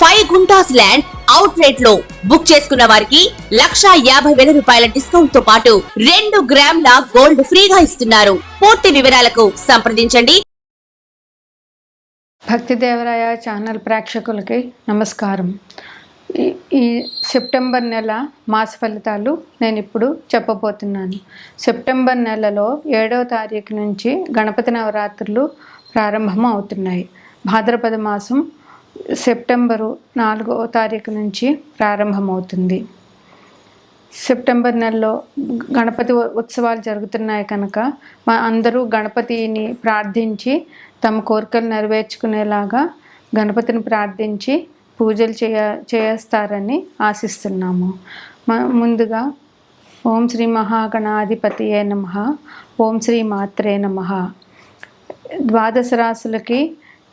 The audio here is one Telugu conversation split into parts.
ఫైవ్ గుంటాస్ ల్యాండ్ అవుట్ రేట్లో బుక్ చేసుకున్న వారికి లక్షా యాభై వేల రూపాయల డిస్కౌంట్తో పాటు రెండు గ్రాముల గోల్డ్ ఫ్రీగా ఇస్తున్నారు. పూర్తి వివరాలకు సంప్రదించండి. భక్తి దేవరాయ ఛానల్ ప్రేక్షకులకి నమస్కారం. ఈ ఈ సెప్టెంబర్ నెల మాస ఫలితాలు నేను ఇప్పుడు చెప్పబోతున్నాను. సెప్టెంబర్ నెలలో ఏడవ తారీఖు నుంచి గణపతి నవరాత్రులు ప్రారంభం అవుతున్నాయి భాద్రపద మాసం సెప్టెంబరు నాలుగవ తారీఖు నుంచి ప్రారంభమవుతుంది. సెప్టెంబర్ నెలలో గణపతి ఉత్సవాలు జరుగుతున్నాయి కనుక మా అందరూ గణపతిని ప్రార్థించి తమ కోరికలు నెరవేర్చుకునేలాగా గణపతిని ప్రార్థించి పూజలు చేయ చేస్తారని ఆశిస్తున్నాము. ముందుగా ఓం శ్రీ మహాగణాధిపతియే నమ ఓం శ్రీ మాత్రే నమ. ద్వాదశ రాశులకి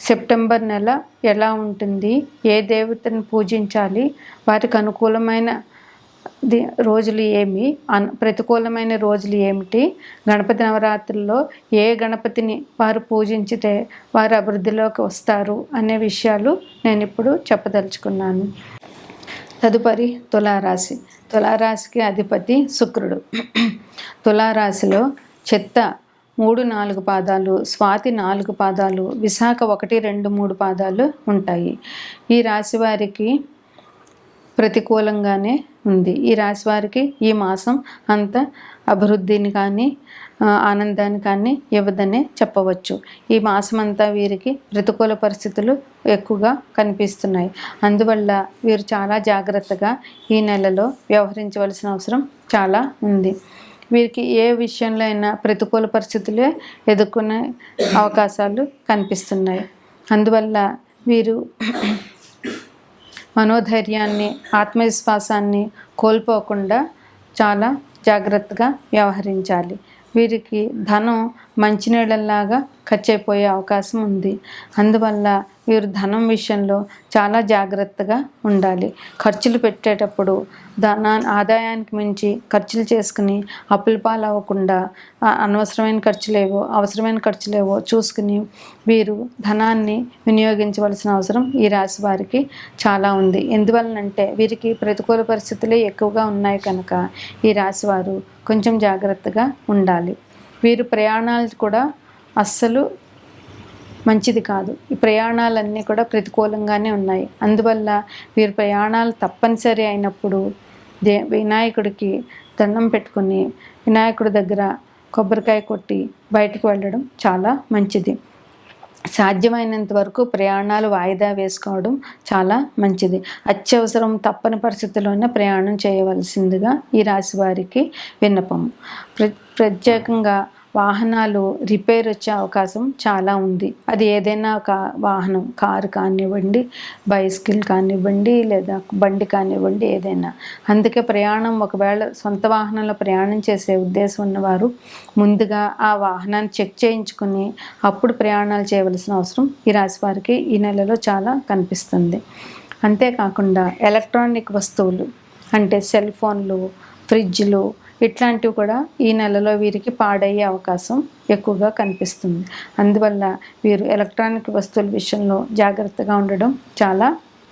సెప్టెంబర్ నెల ఎలా ఉంటుంది? ఏ దేవతను పూజించాలి? వారికి అనుకూలమైన రోజులు ఏమి? అన్ ప్రతికూలమైన రోజులు ఏమిటి? గణపతి నవరాత్రుల్లో ఏ గణపతిని వారు పూజించితే వారు అభివృద్ధిలోకి వస్తారు అనే విషయాలు నేను ఇప్పుడు చెప్పదలుచుకున్నాను. తదుపరి తులారాశి. తులారాశికి అధిపతి శుక్రుడు. తులారాశిలో చెత్త మూడు నాలుగు పాదాలు స్వాతి నాలుగు పాదాలు విశాఖ ఒకటి రెండు మూడు పాదాలు ఉంటాయి. ఈ రాశి వారికి ప్రతికూలంగానే ఉంది. ఈ రాశి వారికి ఈ మాసం అంత అభివృద్ధిని కానీ ఆనందాన్ని కానీ ఇవ్వదనే చెప్పవచ్చు. ఈ మాసం అంతా వీరికి ప్రతికూల పరిస్థితులు ఎక్కువగా కనిపిస్తున్నాయి. అందువల్ల వీరు చాలా జాగ్రత్తగా ఈ నెలలో వ్యవహరించవలసిన అవసరం చాలా ఉంది. వీరికి ఏ విషయంలో అయినా ప్రతికూల పరిస్థితులే ఎదుర్కొనే అవకాశాలు కనిపిస్తున్నాయి. అందువల్ల వీరు మనోధైర్యాన్ని ఆత్మవిశ్వాసాన్ని కోల్పోకుండా చాలా జాగ్రత్తగా వ్యవహరించాలి. వీరికి ధనం మంచినీళ్ళలాగా ఖర్చయిపోయే అవకాశం ఉంది. అందువల్ల వీరు ధనం విషయంలో చాలా జాగ్రత్తగా ఉండాలి. ఖర్చులు పెట్టేటప్పుడు ధనా ఆదాయానికి మించి ఖర్చులు చేసుకుని అప్పుల పాలు అవ్వకుండా అనవసరమైన ఖర్చులేవో అవసరమైన ఖర్చులేవో చూసుకుని వీరు ధనాన్ని వినియోగించవలసిన అవసరం ఈ రాశి వారికి చాలా ఉంది. ఎందువలనంటే వీరికి ప్రతికూల పరిస్థితులే ఎక్కువగా ఉన్నాయి కనుక ఈ రాశి వారు కొంచెం జాగ్రత్తగా ఉండాలి. వీరు ప్రయాణాలు కూడా అస్సలు మంచిది కాదు. ఈ ప్రయాణాలన్నీ కూడా ప్రతికూలంగానే ఉన్నాయి. అందువల్ల వీరు ప్రయాణాలు తప్పనిసరి అయినప్పుడు దే వినాయకుడికి దండం పెట్టుకొని వినాయకుడి దగ్గర కొబ్బరికాయ కొట్టి బయటకు వెళ్ళడం చాలా మంచిది. సాధ్యమైనంత వరకు ప్రయాణాలు వాయిదా వేసుకోవడం చాలా మంచిది. అత్యవసరం తప్పని పరిస్థితుల్లోనే ప్రయాణం చేయవలసిందిగా ఈ రాశి వారికి విన్నపం. ప్ర ప్రత్యేకంగా వాహనాలు రిపేర్ వచ్చే అవకాశం చాలా ఉంది. అది ఏదైనా ఒక వాహనం కారు కానివ్వండి బైసికిల్ కానివ్వండి లేదా బండి కానివ్వండి ఏదైనా. అందుకే ప్రయాణం ఒకవేళ సొంత వాహనంలో ప్రయాణం చేసే ఉద్దేశం ఉన్నవారు ముందుగా ఆ వాహనాన్ని చెక్ చేయించుకుని అప్పుడు ప్రయాణాలు చేయవలసిన అవసరం ఈ రాశి వారికి ఈ నెలలో చాలా కనిపిస్తుంది. అంతేకాకుండా ఎలక్ట్రానిక్ వస్తువులు అంటే సెల్ ఫోన్లు ఫ్రిడ్జ్లు ఇట్లాంటివి కూడా ఈ నెలలో వీరికి పాడయ్యే అవకాశం ఎక్కువగా కనిపిస్తుంది. అందువల్ల వీరు ఎలక్ట్రానిక్ వస్తువుల విషయంలో జాగ్రత్తగా ఉండడం చాలా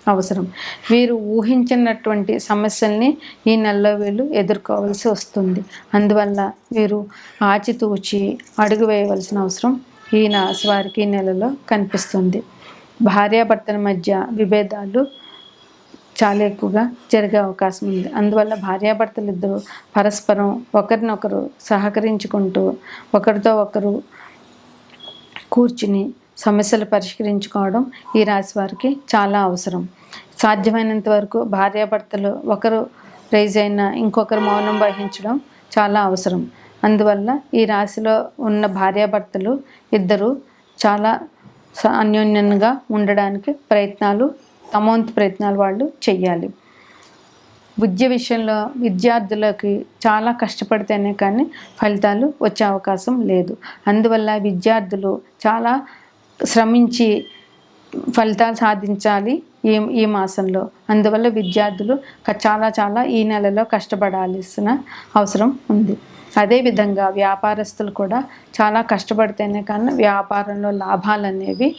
అవసరం. వీరు ఊహించినటువంటి సమస్యల్ని ఈ నెలలో వీళ్ళు ఎదుర్కోవాల్సి వస్తుంది. అందువల్ల వీరు ఆచితూచి అడుగు వేయవలసిన అవసరం ఈ వారికి ఈ నెలలో కనిపిస్తుంది. భార్యాభర్తల మధ్య విభేదాలు చాలా ఎక్కువగా జరిగే అవకాశం ఉంది. అందువల్ల భార్యాభర్తలు ఇద్దరు పరస్పరం ఒకరినొకరు సహకరించుకుంటూ ఒకరితో ఒకరు కూర్చుని సమస్యలు పరిష్కరించుకోవడం ఈ రాశి వారికి చాలా అవసరం. సాధ్యమైనంత వరకు భార్యాభర్తలు ఒకరు రైజ్ అయినా ఇంకొకరు మౌనం వహించడం చాలా అవసరం. అందువల్ల ఈ రాశిలో ఉన్న భార్యాభర్తలు ఇద్దరు చాలా స- అన్యోన్యంగా ఉండడానికి ప్రయత్నాలు తమవంతు ప్రయత్నాలు వాళ్ళు చెయ్యాలి. విద్య విషయంలో విద్యార్థులకి చాలా కష్టపడితేనే కానీ ఫలితాలు వచ్చే అవకాశం లేదు. అందువల్ల విద్యార్థులు చాలా శ్రమించి ఫలితాలు సాధించాలి ఈ ఈ మాసంలో. అందువల్ల విద్యార్థులు చాలా చాలా ఈ నెలలో కష్టపడాల్సిన అవసరం ఉంది. అదేవిధంగా వ్యాపారస్తులు కూడా చాలా కష్టపడితేనే కానీ వ్యాపారంలో లాభాలు అనేవి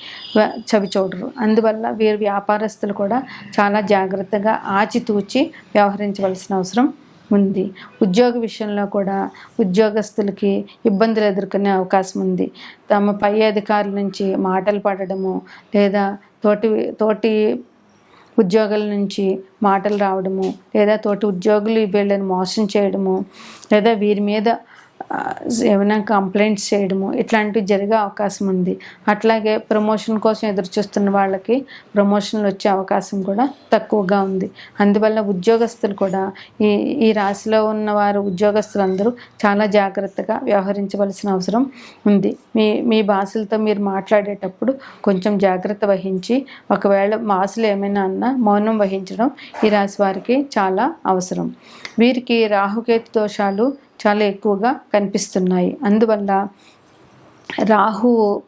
చవిచూడరు. అందువల్ల వీరు వ్యాపారస్తులు కూడా చాలా జాగ్రత్తగా ఆచితూచి వ్యవహరించవలసిన అవసరం ఉంది. ఉద్యోగ విషయంలో కూడా ఉద్యోగస్తులకి ఇబ్బందులు ఎదుర్కొనే అవకాశం ఉంది. తమ పై అధికారుల నుంచి మాటలు పడడము లేదా తోటి తోటి ఉద్యోగుల నుంచి మాటలు రావడము లేదా తోటి ఉద్యోగులు వీళ్ళని మోసం చేయడము లేదా వీరి మీద ఏమైనా కంప్లైంట్స్ చేయడము ఇట్లాంటివి జరిగే అవకాశం ఉంది. అట్లాగే ప్రమోషన్ కోసం ఎదురు చూస్తున్న వాళ్ళకి ప్రమోషన్లు వచ్చే అవకాశం కూడా తక్కువగా ఉంది. అందువల్ల ఉద్యోగస్తులు కూడా ఈ ఈ రాశిలో ఉన్నవారు ఉద్యోగస్తులందరూ చాలా జాగ్రత్తగా వ్యవహరించవలసిన అవసరం ఉంది. మీ మీ భాషలతో మీరు మాట్లాడేటప్పుడు కొంచెం జాగ్రత్త వహించి ఒకవేళ భాషలు ఏమైనా అన్నా మౌనం వహించడం ఈ రాశి వారికి చాలా అవసరం. వీరికి రాహుకేతు దోషాలు చాలా ఎక్కువగా కనిపిస్తున్నాయి. అందువల్ల రాహువు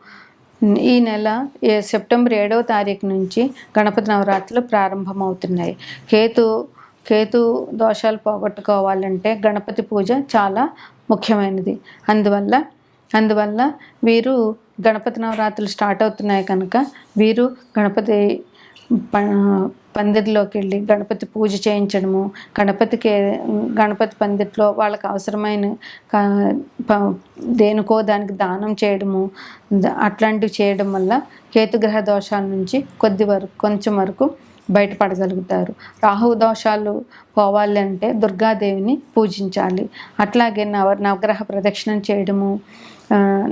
ఈ నెల ఏ సెప్టెంబర్ ఏడవ తారీఖు నుంచి గణపతి నవరాత్రులు ప్రారంభమవుతున్నాయి. కేతు కేతు దోషాలు పోగొట్టుకోవాలంటే గణపతి పూజ చాలా ముఖ్యమైనది. అందువల్ల అందువల్ల వీరు గణపతి నవరాత్రులు స్టార్ట్ అవుతున్నాయి కనుక వీరు గణపతి ప- పందిరిలోకి వెళ్ళి గణపతి పూజ చేయించడము గణపతికి గణపతి పందిట్లో వాళ్ళకి అవసరమైన దేనికో దానికి దానం చేయడము అట్లాంటివి చేయడం వల్ల కేతుగ్రహ దోషాల నుంచి కొద్ది వరకు కొంచెం వరకు బయటపడగలుగుతారు. రాహు దోషాలు పోవాలి అంటే దుర్గాదేవిని పూజించాలి. అట్లాగే నవ నవగ్రహ ప్రదక్షిణం చేయడము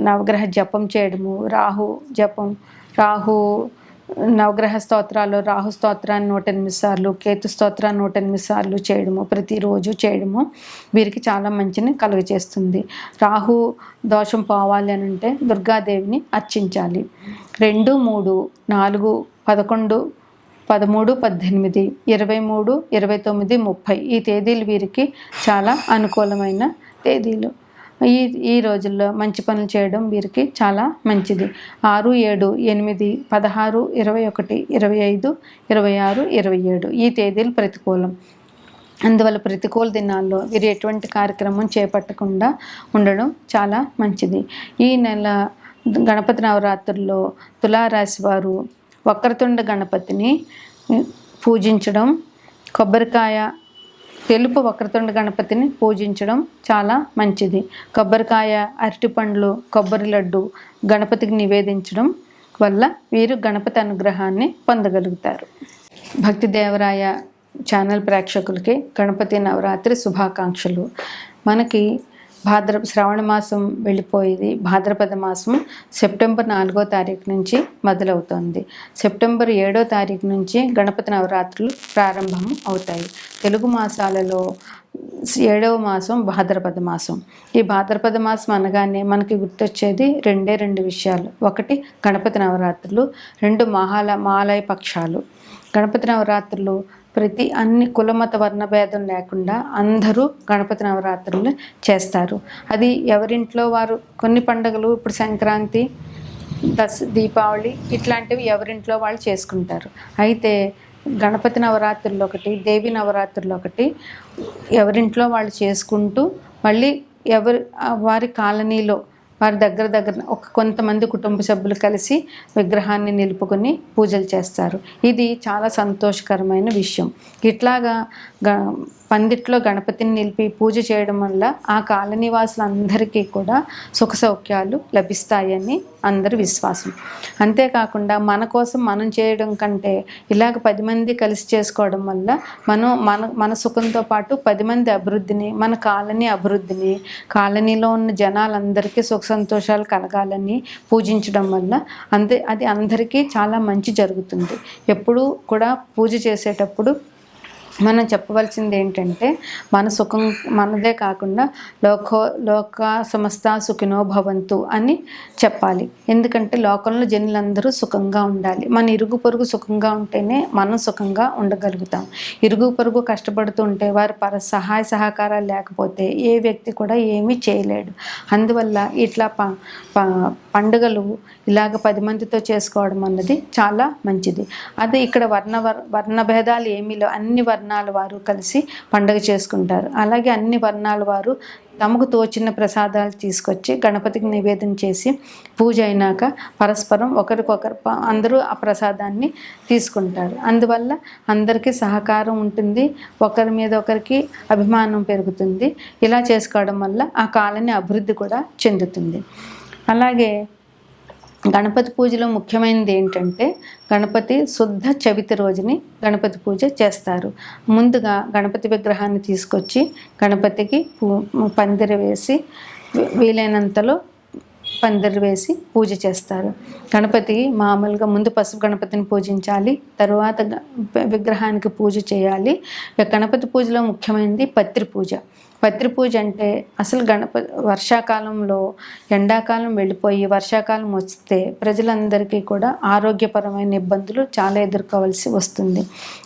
నవగ్రహ జపం చేయడము రాహు జపం రాహు నవగ్రహ స్తోత్రాలు రాహు స్తోత్రాన్ని నూట ఎనిమిది సార్లు కేతు స్తోత్రాన్ని నూట ఎనిమిది సార్లు చేయడము ప్రతిరోజు చేయడము వీరికి చాలా మంచిని కలుగజేస్తుంది. రాహు దోషం పోవాలి అని అంటే దుర్గాదేవిని అర్చించాలి. రెండు మూడు నాలుగు పదకొండు పదమూడు పద్దెనిమిది ఇరవై మూడు ఇరవై తొమ్మిది ముప్పై ఈ తేదీలు వీరికి చాలా అనుకూలమైన తేదీలు. ఈ ఈ రోజుల్లో మంచి పనులు చేయడం వీరికి చాలా మంచిది. ఆరు ఏడు ఎనిమిది పదహారు ఇరవై ఒకటి ఇరవై ఐదు ఇరవై ఆరు ఇరవై ఏడు ఈ తేదీలు ప్రతికూలం. అందువల్ల ప్రతికూల దినాల్లో వీరు ఎటువంటి కార్యక్రమం చేపట్టకుండా ఉండడం చాలా మంచిది. ఈ నెల గణపతి నవరాత్రుల్లో తులారాశి వారు వక్రతుండ గణపతిని పూజించడం కొబ్బరికాయ తెలుపు వక్రతుండ గణపతిని పూజించడం చాలా మంచిది. కొబ్బరికాయ అరటిపండ్లు కొబ్బరి లడ్డు గణపతికి నివేదించడం వల్ల వీరు గణపతి అనుగ్రహాన్ని పొందగలుగుతారు. భక్తి దేవరాయ ఛానల్ ప్రేక్షకులకి గణపతి నవరాత్రి శుభాకాంక్షలు. మనకి భాద్ర శ్రావణ మాసం వెళ్ళిపోయేది. భాద్రపద మాసం సెప్టెంబర్ నాలుగో తారీఖు నుంచి మొదలవుతోంది. సెప్టెంబర్ ఏడో తారీఖు నుంచి గణపతి నవరాత్రులు ప్రారంభం అవుతాయి. తెలుగు మాసాలలో ఏడవ మాసం భాద్రపద మాసం. ఈ భాద్రపద మాసం అనగానే మనకి గుర్తొచ్చేది రెండే రెండు విషయాలు. ఒకటి గణపతి నవరాత్రులు. రెండు మహాల మాలయ పక్షాలు గణపతి నవరాత్రులు ప్రతి అన్ని కులమత వర్ణభేదం లేకుండా అందరూ గణపతి నవరాత్రులు చేస్తారు. అది ఎవరింట్లో వారు కొన్ని పండుగలు ఇప్పుడు సంక్రాంతి దస్ దీపావళి ఇట్లాంటివి ఎవరింట్లో వాళ్ళు చేసుకుంటారు. అయితే గణపతి నవరాత్రులు ఒకటి దేవి నవరాత్రులు ఒకటి ఎవరింట్లో వాళ్ళు చేసుకుంటూ మళ్ళీ ఎవరి వారి కాలనీలో వారి దగ్గర దగ్గర ఒక కొంతమంది కుటుంబ సభ్యులు కలిసి విగ్రహాన్ని నిలుపుకొని పూజలు చేస్తారు. ఇది చాలా సంతోషకరమైన విషయం. ఇట్లాగా పందిట్లో గణపతిని నిలిపి పూజ చేయడం వల్ల ఆ కాలనీ వాసులందరికీ కూడా సుఖ సౌఖ్యాలు లభిస్తాయని అందరి విశ్వాసం. అంతేకాకుండా మన కోసం మనం చేయడం కంటే ఇలాగ పది మంది కలిసి చేసుకోవడం వల్ల మనం మన మన సుఖంతో పాటు పది మంది అభివృద్ధిని మన కాలనీ అభివృద్ధిని కాలనీలో ఉన్న జనాలందరికీ సుఖ సంతోషాలు కలగాలని పూజించడం వల్ల అంతే అది అందరికీ చాలా మంచి జరుగుతుంది. ఎప్పుడూ కూడా పూజ చేసేటప్పుడు మనం చెప్పవలసింది ఏంటంటే మన సుఖం మనదే కాకుండా లోకో లోక సమస్త సుఖినో భవంతు అని చెప్పాలి. ఎందుకంటే లోకంలో జనులందరూ సుఖంగా ఉండాలి. మన ఇరుగు పొరుగు సుఖంగా ఉంటేనే మనం సుఖంగా ఉండగలుగుతాం. ఇరుగు పొరుగు కష్టపడుతూ ఉంటే వారి పర సహాయ సహకారాలు లేకపోతే ఏ వ్యక్తి కూడా ఏమీ చేయలేడు. అందువల్ల ఇట్లా ప ప- పండుగలు ఇలాగ పది మందితో చేసుకోవడం అన్నది చాలా మంచిది. అదే ఇక్కడ వర్ణ వర్- వర్ణ భేదాలు ఏమీ లేవు. అన్ని వర్ణాల వారు కలిసి పండుగ చేసుకుంటారు. అలాగే అన్ని వర్ణాల వారు తమకు తోచిన ప్రసాదాలు తీసుకొచ్చి గణపతికి నివేదన చేసి పూజ అయినాక పరస్పరం ఒకరికొకరు ప- అందరూ ఆ ప్రసాదాన్ని తీసుకుంటారు. అందువల్ల అందరికీ సహకారం ఉంటుంది. ఒకరి మీద ఒకరికి అభిమానం పెరుగుతుంది. ఇలా చేసుకోవడం వల్ల ఆ కాలనీ అభివృద్ధి కూడా చెందుతుంది. అలాగే గణపతి పూజలో ముఖ్యమైనది ఏంటంటే గణపతి శుద్ధ చవితి రోజుని గణపతి పూజ చేస్తారు. ముందుగా గణపతి విగ్రహాన్ని తీసుకొచ్చి గణపతికి పూ- పందిరి వేసి వీలైనంతలో పందిరి వేసి పూజ చేస్తారు. గణపతి మామూలుగా ముందు పసుపు గణపతిని పూజించాలి తరువాత విగ్రహానికి పూజ చేయాలి. గణపతి పూజలో ముఖ్యమైనది పత్రి పూజ. పత్రి పూజ అంటే అసలు గణపతి వర్షాకాలంలో ఎండాకాలం వెళ్ళిపోయి వర్షాకాలం వస్తే ప్రజలందరికీ కూడా ఆరోగ్యపరమైన ఇబ్బందులు చాలా ఎదుర్కోవాల్సి వస్తుంది.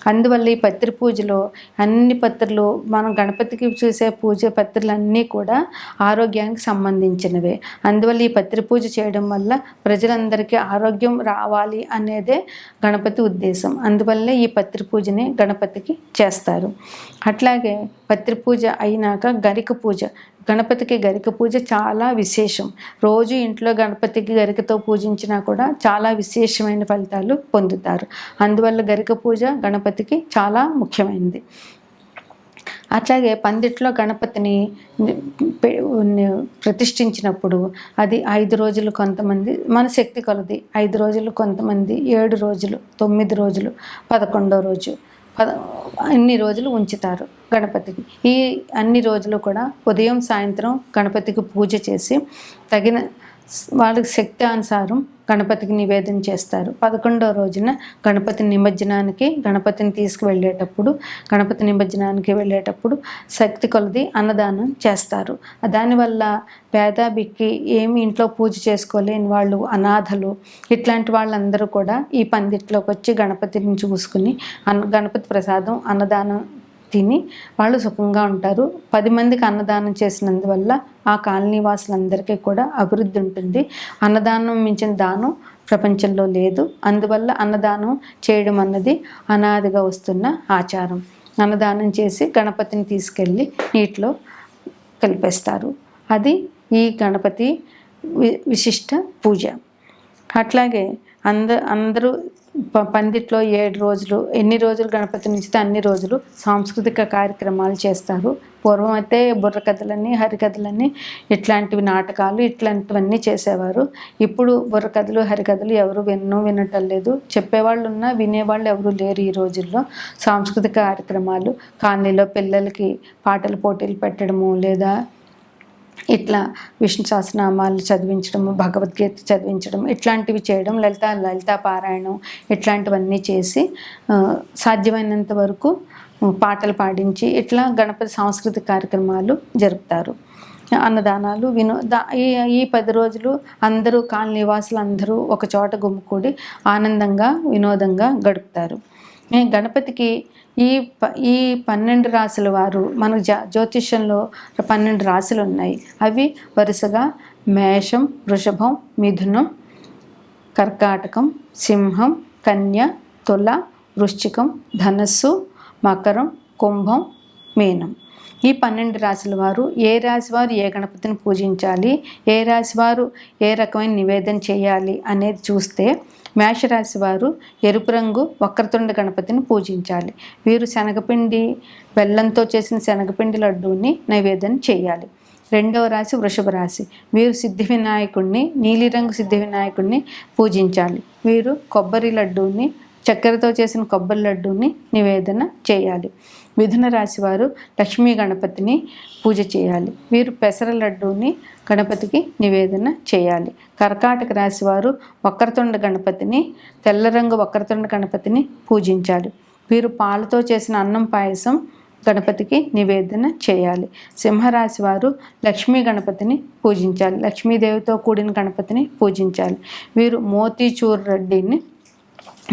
అందువల్ల ఈ పత్రి పూజలో అన్ని పత్రులు మనం గణపతికి చూసే పూజ పత్రులన్నీ కూడా ఆరోగ్యానికి సంబంధించినవే. అందువల్ల ఈ పత్రి పూజ చేయడం వల్ల ప్రజలందరికీ ఆరోగ్యం రావాలి అనేదే గణపతి ఉద్దేశం. అందువల్ల ఈ పత్రి పూజని గణపతికి చేస్తారు. అట్లాగే పత్రి పూజ అయినాక గరిక పూజ. గణపతికి గరిక పూజ చాలా విశేషం. రోజు ఇంట్లో గణపతికి గరికతో పూజించినా కూడా చాలా విశేషమైన ఫలితాలు పొందుతారు. అందువల్ల గరిక పూజ గణపతికి చాలా ముఖ్యమైనది. అట్లాగే పందిట్లో గణపతిని ప్రతిష్ఠించినప్పుడు అది ఐదు రోజులు కొంతమంది మన శక్తి కొలది ఐదు రోజులు కొంతమంది ఏడు రోజులు తొమ్మిది రోజులు పదకొండో రోజు అన్ని రోజులు ఉంచుతారు గణపతికి. ఈ అన్ని రోజులు కూడా ఉదయం సాయంత్రం గణపతికి పూజ చేసి తగిన వాళ్ళకి శక్తి అనుసారం గణపతికి నివేదన చేస్తారు. పదకొండో రోజున గణపతి నిమజ్జనానికి గణపతిని తీసుకువెళ్ళేటప్పుడు గణపతి నిమజ్జనానికి వెళ్ళేటప్పుడు శక్తి కొలది అన్నదానం చేస్తారు. దానివల్ల పేద బిక్కి ఏమి ఇంట్లో పూజ చేసుకోలేని వాళ్ళు అనాథలు ఇట్లాంటి వాళ్ళందరూ కూడా ఈ పందిట్లోకి వచ్చి గణపతిని చూసుకుని అన్న గణపతి ప్రసాదం అన్నదానం తిని వాళ్ళు సుఖంగా ఉంటారు. పది మందికి అన్నదానం చేసినందువల్ల ఆ కాలనీ వాసులందరికీ కూడా అభివృద్ధి ఉంటుంది. అన్నదానం మించిన దానం ప్రపంచంలో లేదు. అందువల్ల అన్నదానం చేయడం అన్నది అనాదిగా వస్తున్న ఆచారం. అన్నదానం చేసి గణపతిని తీసుకెళ్ళి నీటిలో కలిపేస్తారు. అది ఈ గణపతి వి విశిష్ట పూజ. అట్లాగే అంద అందరూ పందిట్లో ఏడు రోజులు ఎన్ని రోజులు గణపతి ఉంచితే అన్ని రోజులు సాంస్కృతిక కార్యక్రమాలు చేస్తారు. పూర్వం అయితే బుర్రకథలని హరికథలని ఇట్లాంటివి నాటకాలు ఇట్లాంటివన్నీ చేసేవారు. ఇప్పుడు బుర్రకథలు హరికథలు ఎవరు వినను వినటం లేదు. చెప్పేవాళ్ళు ఉన్నా వినేవాళ్ళు ఎవరు లేరు ఈ రోజుల్లో. సాంస్కృతిక కార్యక్రమాలు కాలనీలో పిల్లలకి పాటల పోటీలు పెట్టడము లేదా ఇట్లా విష్ణు సహస్రనామాలు చదివించడము భగవద్గీత చదివించడం ఇట్లాంటివి చేయడం లలిత లలిత పారాయణం ఇట్లాంటివన్నీ చేసి సాధ్యమైనంత వరకు పాటలు పాడించి ఇట్లా గణపతి సాంస్కృతిక కార్యక్రమాలు జరుపుతారు. అన్నదానాలు వినో ఈ ఈ పది రోజులు అందరూ కాలనీ నివాసులు అందరూ ఒక చోట గుమ్ముకూడి ఆనందంగా వినోదంగా గడుపుతారు. గణపతికి ఈ ప ఈ పన్నెండు రాసుల వారు మన జా జ్యోతిష్యంలో పన్నెండు రాశులు ఉన్నాయి. అవి వరుసగా మేషం వృషభం మిథునం కర్కాటకం సింహం కన్య తుల వృశ్చికం ధనస్సు మకరం కుంభం మీనం. ఈ పన్నెండు రాశుల వారు ఏ రాశి వారు ఏ గణపతిని పూజించాలి? ఏ రాశి వారు ఏ రకమైన నివేదన చేయాలి అనేది చూస్తే మేషరాశి వారు ఎరుపు రంగు వక్రతుండ గణపతిని పూజించాలి. వీరు శనగపిండి బెల్లంతో చేసిన శనగపిండి లడ్డూని నివేదన చేయాలి. రెండవ రాశి వృషభ రాశి. వీరు సిద్ధి వినాయకుడిని నీలిరంగు సిద్ధి వినాయకుడిని పూజించాలి. వీరు కొబ్బరి లడ్డూని చక్కెరతో చేసిన కొబ్బరి లడ్డూని నివేదన చేయాలి. మిథున రాశి వారు లక్ష్మీ గణపతిని పూజ చేయాలి. వీరు పెసర లడ్డూని గణపతికి నివేదన చేయాలి. కర్కాటక రాశి వారు వక్రతుండ గణపతిని తెల్ల రంగు వక్రతుండ గణపతిని పూజించాలి. వీరు పాలతో చేసిన అన్నం పాయసం గణపతికి నివేదన చేయాలి. సింహరాశి వారు లక్ష్మీ గణపతిని పూజించాలి. లక్ష్మీదేవితో కూడిన గణపతిని పూజించాలి. వీరు మోతీచూర్ రెడ్డిని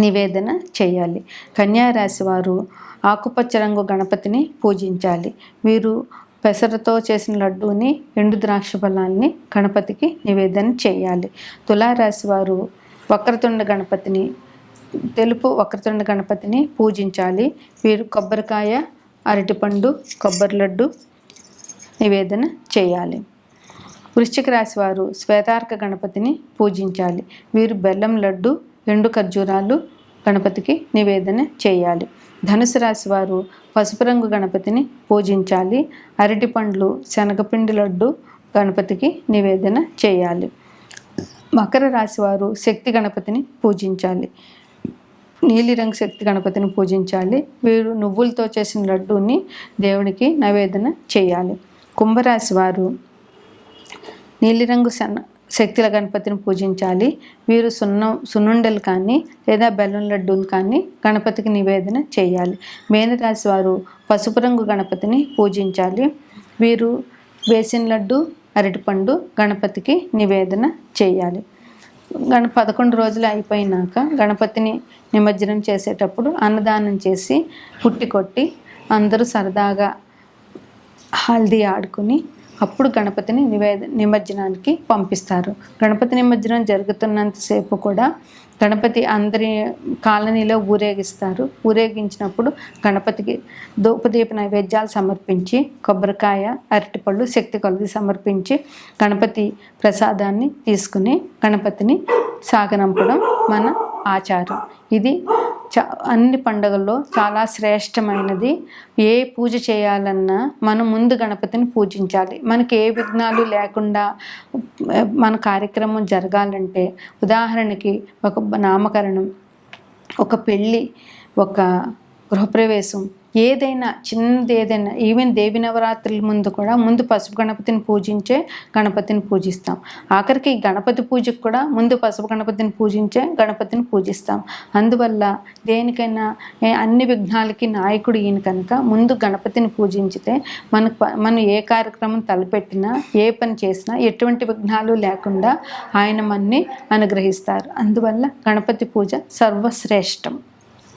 నివేదన చేయాలి. కన్యారాశి వారు ఆకుపచ్చ రంగు గణపతిని పూజించాలి. వీరు పెసరతో చేసిన లడ్డూని ఎండు ద్రాక్ష ఫలాన్ని గణపతికి నివేదన చేయాలి. తులారాశి వారు వక్రతుండ గణపతిని తెలుపు వక్రతుండ గణపతిని పూజించాలి. వీరు కొబ్బరికాయ అరటిపండు కొబ్బరి లడ్డు నివేదన చేయాలి. వృశ్చిక రాశి వారు శ్వేతార్క గణపతిని పూజించాలి. వీరు బెల్లం లడ్డు రెండు ఖర్జూరాలు గణపతికి నివేదన చేయాలి. ధనుసు రాశి వారు పసుపు రంగు గణపతిని పూజించాలి. అరటి పండ్లు శనగపిండి లడ్డు గణపతికి నివేదన చేయాలి. మకర రాశి వారు శక్తి గణపతిని పూజించాలి. నీలిరంగు శక్తి గణపతిని పూజించాలి. వీరు నువ్వులతో చేసిన లడ్డూని దేవునికి నివేదన చేయాలి. కుంభరాశి వారు నీలిరంగు శన శక్తుల గణపతిని పూజించాలి. వీరు సున్నం సున్నుండలు కానీ లేదా బెల్లం లడ్డూలు కానీ గణపతికి నివేదన చేయాలి. మేనరాశి వారు పసుపు రంగు గణపతిని పూజించాలి. వీరు వేసిన లడ్డు అరటిపండు గణపతికి నివేదన చేయాలి. గణ పదకొండు రోజులు అయిపోయినాక గణపతిని నిమజ్జనం చేసేటప్పుడు అన్నదానం చేసి పుట్టి కొట్టి అందరూ సరదాగా హల్దీ ఆడుకుని అప్పుడు గణపతిని నివేద నిమజ్జనానికి పంపిస్తారు. గణపతి నిమజ్జనం జరుగుతున్నంతసేపు కూడా గణపతి అందరి కాలనీలో ఊరేగిస్తారు. ఊరేగించినప్పుడు గణపతికి దూపదీప నైవేద్యాలు సమర్పించి కొబ్బరికాయ అరటిపళ్ళు శక్తి కొలది సమర్పించి గణపతి ప్రసాదాన్ని తీసుకుని గణపతిని సాగనంపడం మన ఆచారం. ఇది చ అన్ని పండుగల్లో చాలా శ్రేష్టమైనది ఏ పూజ చేయాలన్నా మనం ముందు గణపతిని పూజించాలి. మనకి ఏ విఘ్నాలు లేకుండా మన కార్యక్రమం జరగాలంటే ఉదాహరణకి ఒక నామకరణం ఒక పెళ్ళి ఒక గృహప్రవేశం ఏదైనా చిన్నది ఏదైనా ఈవెన్ దేవి నవరాత్రుల ముందు కూడా ముందు పసుపు గణపతిని పూజించే గణపతిని పూజిస్తాం. ఆఖరికి ఈ గణపతి పూజకు కూడా ముందు పసుపు గణపతిని పూజించే గణపతిని పూజిస్తాం. అందువల్ల దేనికైనా అన్ని విఘ్నాలకి నాయకుడు ఈయన కనుక ముందు గణపతిని పూజించితే మనకు ప- మనం ఏ కార్యక్రమం తలపెట్టినా ఏ పని చేసినా ఎటువంటి విఘ్నాలు లేకుండా ఆయన మన్ని అనుగ్రహిస్తారు. అందువల్ల గణపతి పూజ సర్వశ్రేష్టం.